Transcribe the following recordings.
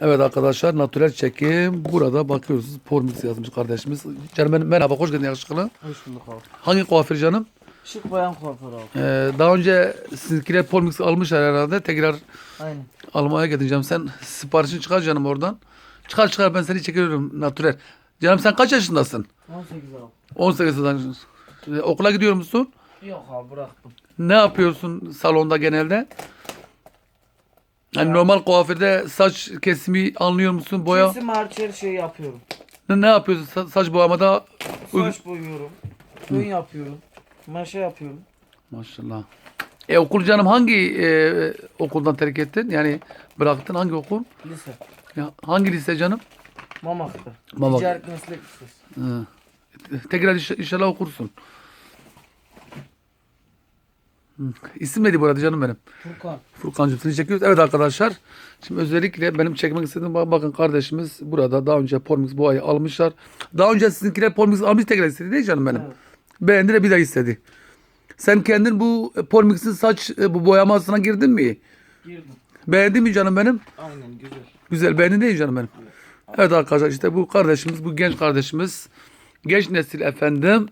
Evet arkadaşlar natürel çekim. Burada bakıyoruz. Pormix yazmış kardeşimiz. Canım merhaba hoş geldin yakışıklı. Hoş bulduk abi. Hangi kuaför canım? Şık bayan kuaför abi. Ee, daha önce sizinkiler Pormix almışlar herhalde. Tekrar Aynen. almaya gideceğim. Sen siparişini çıkar canım oradan. Çıkar çıkar ben seni çekiyorum natürel. Canım sen kaç yaşındasın? 18 abi. 18 yaşındasın. Ee, okula gidiyor musun? Yok abi bıraktım. Ne yapıyorsun salonda genelde? Yani normal kuaförde saç kesimi anlıyor musun? Boya Kesim hariç her şeyi yapıyorum. ne, ne yapıyorsun Sa- saç boyamada? Saç boyuyorum. Fön yapıyorum. Maşa yapıyorum. Maşallah. E okul canım hangi e, okuldan terk ettin? Yani bıraktın hangi okul? Lise. Ya, hangi lise canım? Mamak'ta. Mamak. Ticaret meslek lisesi. Hı. Tekrar inş- inşallah okursun. İsim neydi bu arada canım benim? Furkan. Furkan'cığım seni çekiyoruz. Evet arkadaşlar. Şimdi özellikle benim çekmek istediğim bak- bakın kardeşimiz burada daha önce Pormix bu ayı almışlar. Daha önce sizinkiler Pormix almış tekrar istedi değil canım benim? Evet. Beğendi de bir daha istedi. Sen kendin bu e, Pormix'in saç e, bu boyamasına girdin mi? Girdim. Beğendin mi canım benim? Aynen güzel. Güzel beğendin değil mi canım benim? Evet arkadaşlar işte bu kardeşimiz, bu genç kardeşimiz, genç nesil efendim,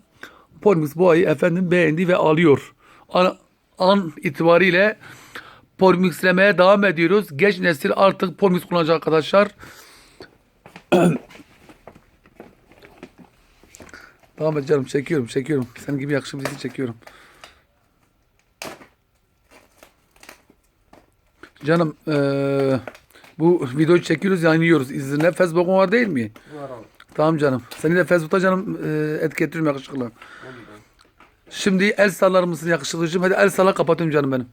Pormix bu ayı efendim beğendi ve alıyor. An, an itibariyle Pormixlemeye devam ediyoruz. Genç nesil artık Pormix kullanacak arkadaşlar. Devam et canım çekiyorum çekiyorum. Senin gibi yakışıklı çekiyorum. Canım eee, bu videoyu çekiyoruz yayınlıyoruz. İzninle Facebook'un var değil mi? Var abi. Tamam canım. Seni de Facebook'ta canım eee etiketliyorum yakışıklı. Şimdi el sallar mısın yakışıklıcığım? Hadi el salla kapatıyorum canım benim.